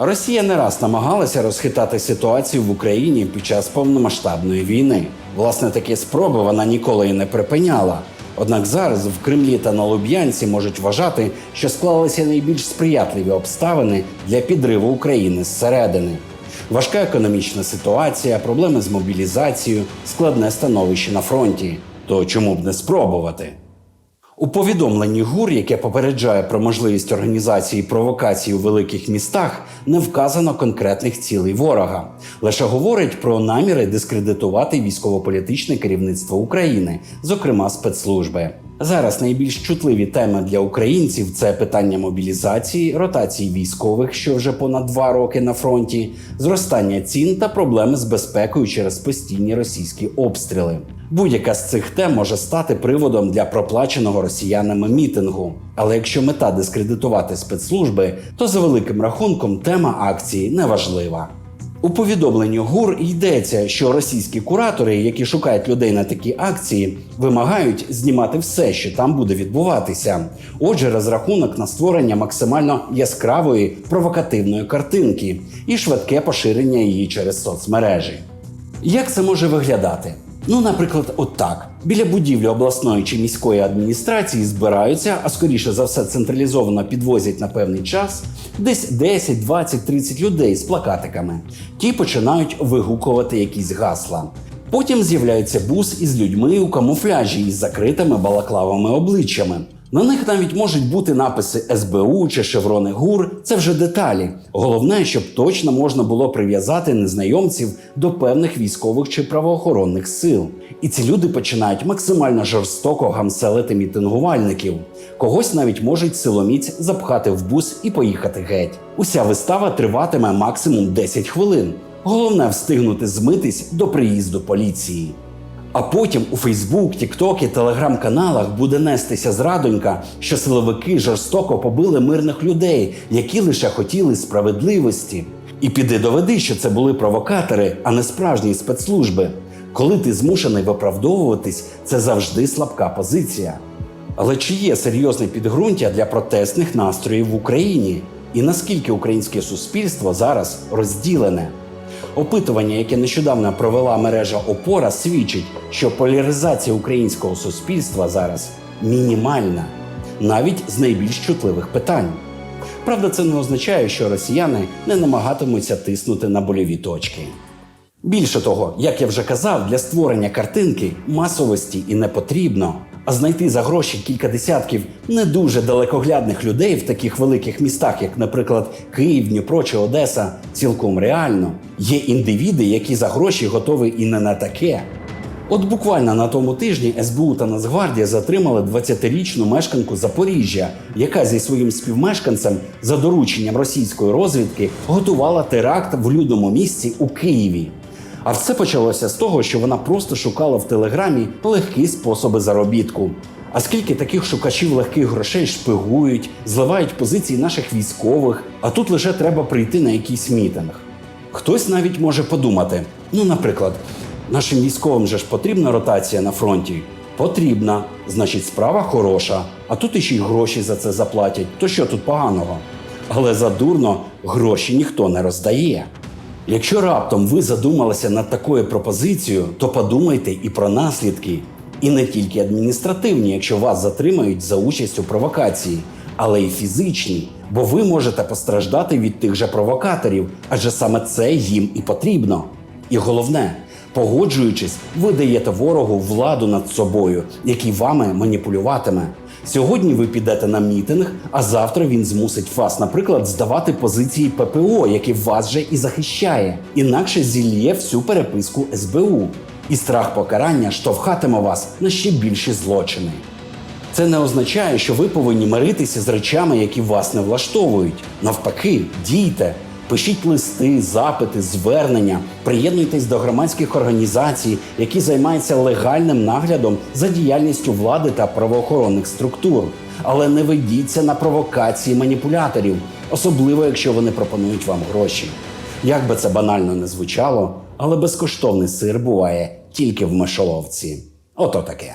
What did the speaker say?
Росія не раз намагалася розхитати ситуацію в Україні під час повномасштабної війни. Власне, такі спроби вона ніколи і не припиняла. Однак зараз в Кремлі та на Луб'янці можуть вважати, що склалися найбільш сприятливі обставини для підриву України зсередини. Важка економічна ситуація, проблеми з мобілізацією, складне становище на фронті. То чому б не спробувати? У повідомленні ГУР, яке попереджає про можливість організації провокацій у великих містах, не вказано конкретних цілей ворога. Лише говорить про наміри дискредитувати військово-політичне керівництво України, зокрема спецслужби. Зараз найбільш чутливі теми для українців це питання мобілізації, ротації військових, що вже понад два роки на фронті, зростання цін та проблеми з безпекою через постійні російські обстріли. Будь-яка з цих тем може стати приводом для проплаченого росіянами мітингу. Але якщо мета дискредитувати спецслужби, то за великим рахунком тема акції неважлива. У повідомленні ГУР йдеться, що російські куратори, які шукають людей на такі акції, вимагають знімати все, що там буде відбуватися. Отже, розрахунок на створення максимально яскравої провокативної картинки і швидке поширення її через соцмережі. Як це може виглядати? Ну, наприклад, отак. Біля будівлі обласної чи міської адміністрації збираються, а скоріше за все централізовано підвозять на певний час десь 10, 20, 30 людей з плакатиками. Ті починають вигукувати якісь гасла. Потім з'являється бус із людьми у камуфляжі із закритими балаклавими обличчями. На них навіть можуть бути написи СБУ чи шеврони ГУР. Це вже деталі. Головне, щоб точно можна було прив'язати незнайомців до певних військових чи правоохоронних сил. І ці люди починають максимально жорстоко гамселити мітингувальників. Когось навіть можуть силоміць запхати в бус і поїхати геть. Уся вистава триватиме максимум 10 хвилин. Головне встигнути змитись до приїзду поліції. А потім у Фейсбук, Тікток і телеграм-каналах буде нестися зрадонька, що силовики жорстоко побили мирних людей, які лише хотіли справедливості. І піди доведи, що це були провокатори, а не справжні спецслужби. Коли ти змушений виправдовуватись, це завжди слабка позиція. Але чи є серйозне підґрунтя для протестних настроїв в Україні? І наскільки українське суспільство зараз розділене? Опитування, яке нещодавно провела мережа Опора, свідчить, що поляризація українського суспільства зараз мінімальна, навіть з найбільш чутливих питань. Правда, це не означає, що росіяни не намагатимуться тиснути на больові точки. Більше того, як я вже казав, для створення картинки масовості і не потрібно. А знайти за гроші кілька десятків не дуже далекоглядних людей в таких великих містах, як, наприклад, Київ, Дніпро чи Одеса, цілком реально. Є індивіди, які за гроші готові і не на таке. От буквально на тому тижні СБУ та Нацгвардія затримали 20-річну мешканку Запоріжжя, яка зі своїм співмешканцем за дорученням російської розвідки готувала теракт в людному місці у Києві. А все почалося з того, що вона просто шукала в телеграмі легкі способи заробітку. А скільки таких шукачів легких грошей шпигують, зливають позиції наших військових, а тут лише треба прийти на якийсь мітинг. Хтось навіть може подумати: ну, наприклад, нашим військовим же ж потрібна ротація на фронті. Потрібна, значить, справа хороша, а тут іще й гроші за це заплатять. То що тут поганого? Але задурно гроші ніхто не роздає. Якщо раптом ви задумалися над такою пропозицією, то подумайте і про наслідки. І не тільки адміністративні, якщо вас затримають за участь у провокації, але й фізичні, бо ви можете постраждати від тих же провокаторів, адже саме це їм і потрібно. І головне, погоджуючись, ви даєте ворогу владу над собою, який вами маніпулюватиме. Сьогодні ви підете на мітинг, а завтра він змусить вас, наприклад, здавати позиції ППО, які вас же і захищає, інакше зільє всю переписку СБУ. І страх покарання штовхатиме вас на ще більші злочини. Це не означає, що ви повинні миритися з речами, які вас не влаштовують. Навпаки, дійте, пишіть листи, запити, звернення, приєднуйтесь до громадських організацій, які займаються легальним наглядом за діяльністю влади та правоохоронних структур. Але не ведіться на провокації маніпуляторів, особливо якщо вони пропонують вам гроші. Як би це банально не звучало, але безкоштовний сир буває тільки в мишоловці. Ото таке.